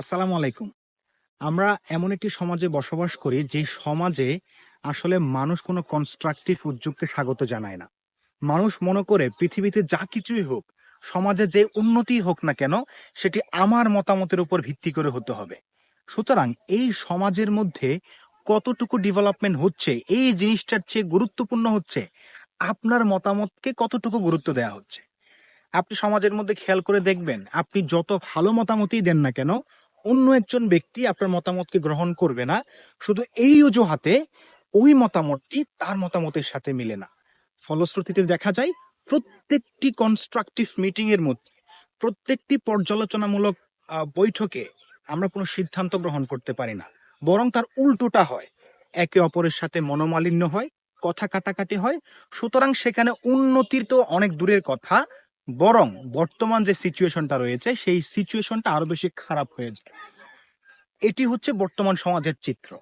আসসালামু আলাইকুম। আমরা এমন একটি সমাজে বসবাস করি যে সমাজে আসলে মানুষ কোনো কনস্ট্রাকটিভ উদ্যোগকে স্বাগত জানায় না। মানুষ মনে করে পৃথিবীতে যা কিছুই হোক, সমাজে যে উন্নতি হোক না কেন, সেটি আমার মতামতের উপর ভিত্তি করে হতে হবে। সুতরাং এই সমাজের মধ্যে কতটুকু ডেভেলপমেন্ট হচ্ছে, এই জিনিসটার চেয়ে গুরুত্বপূর্ণ হচ্ছে, আপনার মতামতকে কতটুকু গুরুত্ব দেওয়া হচ্ছে। আপনি সমাজের মধ্যে খেয়াল করে দেখবেন, আপনি যত ভালো মতামতই দেন না কেন অন্য একজন ব্যক্তি আপনার মতামতকে গ্রহণ করবে না। শুধু এই অজুহাতে ওই মতামতটি তার মতামতের সাথে মিলে না। ফলশ্রুতিতে দেখা যায়, প্রত্যেকটি কনস্ট্রাকটিভ মিটিং এর মধ্যে, প্রত্যেকটি পর্যালোচনামূলক বৈঠকে আমরা কোনো সিদ্ধান্ত গ্রহণ করতে পারি না। বরং তার উল্টোটা হয়। একে অপরের সাথে মনোমালিন্য হয়, কথা কাটাকাটি হয়। সুতরাং সেখানে উন্নতির তো অনেক দূরের কথা বরং বর্তমান যে সিচুয়েশনটা রয়েছে, সেই সিচুয়েশনটা আরও বেশি খারাপ হয়ে যায়। এটি হচ্ছে বর্তমান সমাজের চিত্র।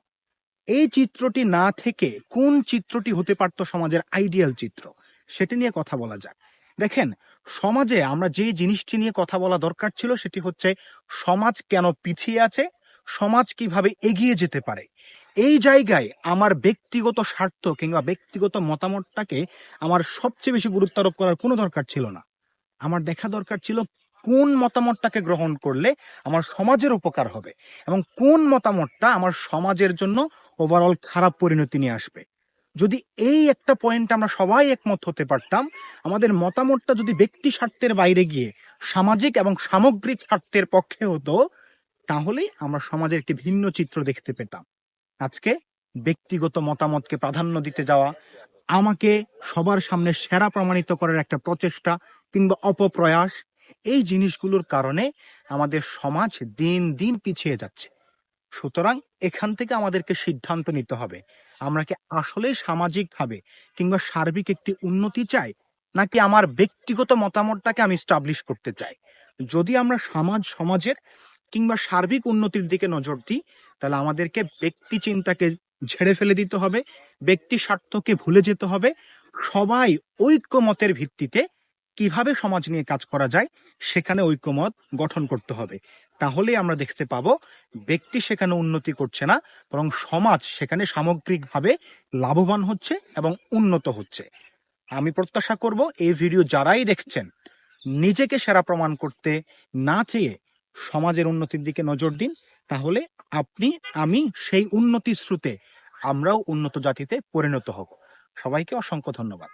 এই চিত্রটি না থেকে কোন চিত্রটি হতে পারতো সমাজের আইডিয়াল চিত্র, সেটি নিয়ে কথা বলা যাক। দেখেন, সমাজে আমরা যে জিনিসটি নিয়ে কথা বলা দরকার ছিল, সেটি হচ্ছে সমাজ কেন পিছিয়ে আছে, সমাজ কীভাবে এগিয়ে যেতে পারে। এই জায়গায় আমার ব্যক্তিগত স্বার্থ কিংবা ব্যক্তিগত মতামতটাকে আমার সবচেয়ে বেশি গুরুত্ব আরোপ করার কোনো দরকার ছিল না। আমার দেখা দরকার ছিল কোন মতামতটাকে গ্রহণ করলে আমার সমাজের উপকার হবে এবং কোন মতামতটা আমার সমাজের জন্য ওভারঅল খারাপ পরিণতি নিয়ে আসবে। যদি এই একটা পয়েন্ট আমরা সবাই একমত হতে পারতাম, আমাদের মতামতটা যদি ব্যক্তি স্বার্থের বাইরে গিয়ে সামাজিক এবং সামগ্রিক স্বার্থের পক্ষে হতো তাহলেই আমরা সমাজের একটি ভিন্ন চিত্র দেখতে পেতাম। আজকে ব্যক্তিগত মতামতকে প্রাধান্য দিতে যাওয়া, আমাকে সবার সামনে সেরা প্রমাণিত করার একটা প্রচেষ্টা কিংবা অপপ্রয়াস, এই জিনিসগুলোর কারণে আমাদের সমাজ দিন দিন পিছিয়ে যাচ্ছে। সুতরাং এখান থেকে আমাদেরকে সিদ্ধান্ত নিতে হবে, আমরা কি আসলে সামাজিকভাবে কিংবা সার্বিক একটি উন্নতি চাই, নাকি আমার ব্যক্তিগত মতামতটাকে আমি স্টাবলিশ করতে চাই? যদি আমরা সমাজ, সমাজের কিংবা সার্বিক উন্নতির দিকে নজর দিই, তাহলে আমাদেরকে ব্যক্তি চিন্তাকে ঝেড়ে ফেলে দিতে হবে, ব্যক্তি স্বার্থকে ভুলে যেতে হবে, সবাই ঐক্যমতের ভিত্তিতে কীভাবে সমাজ নিয়ে কাজ করা যায় সেখানে ঐক্যমত গঠন করতে হবে। তাহলেই আমরা দেখতে পাবো ব্যক্তি সেখানে উন্নতি করছে না, বরং সমাজ সেখানে সামগ্রিকভাবে লাভবান হচ্ছে এবং উন্নত হচ্ছে। আমি প্রত্যাশা করব এই ভিডিও যারাই দেখছেন, নিজেকে সেরা প্রমাণ করতে না চেয়ে সমাজের উন্নতির দিকে নজর দিন, তাহলে আপনি, আমি সেই উন্নতির স্রোতে আমরাও উন্নত জাতিতে পরিণত হব। সবাইকে অসংখ্য ধন্যবাদ।